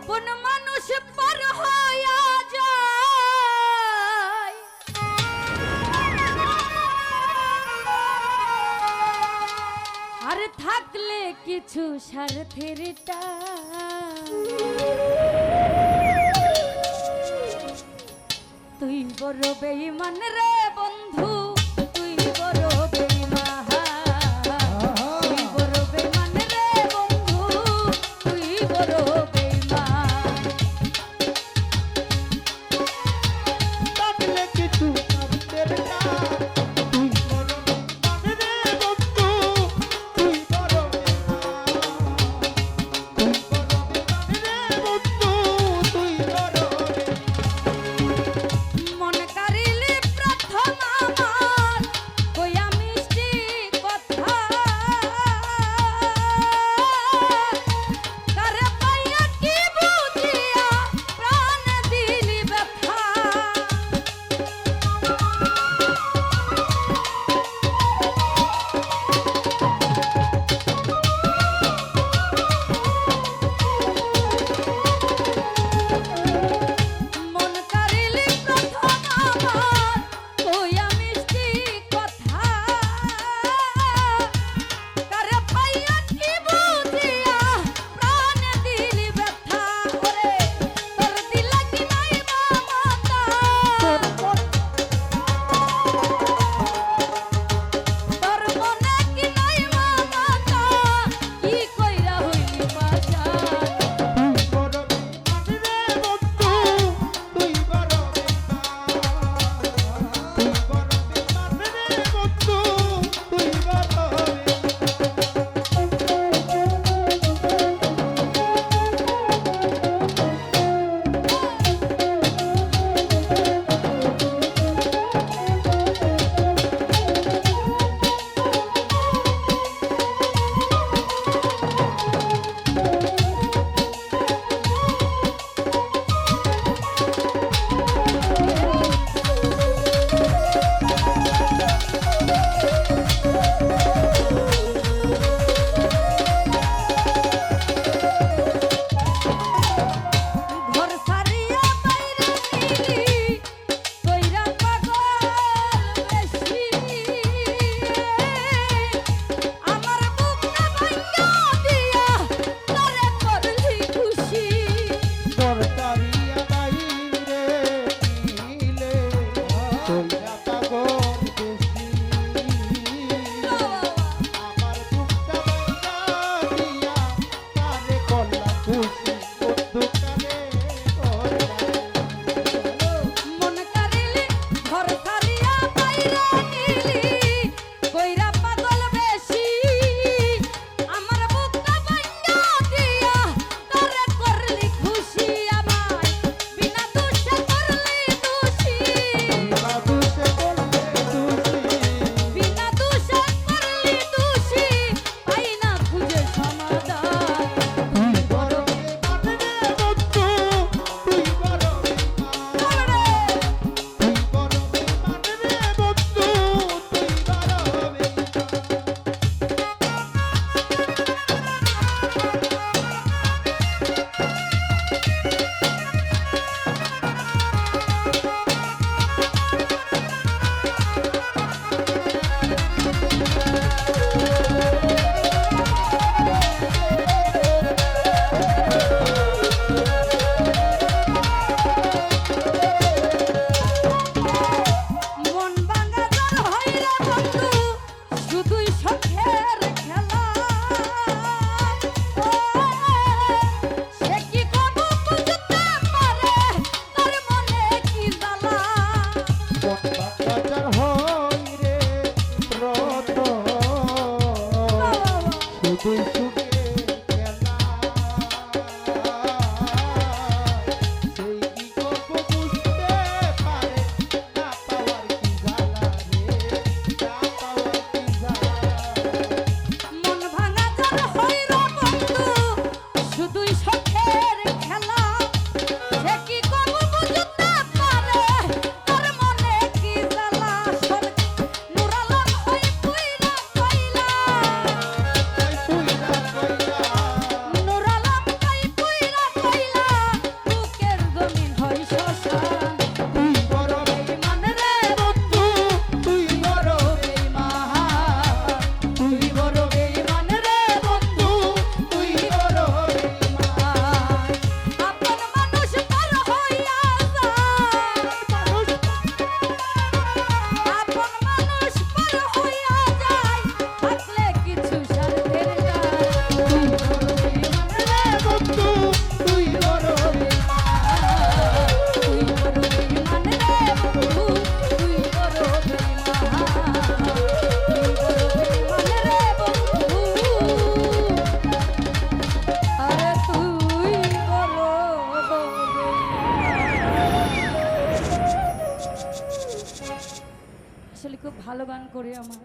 আপন মানুষ পর হইয়া যায়। আর থাকলে কিছু স্বার্থের তুই বড় বেইমান রে। Thank you. ভালো গান করে আমার।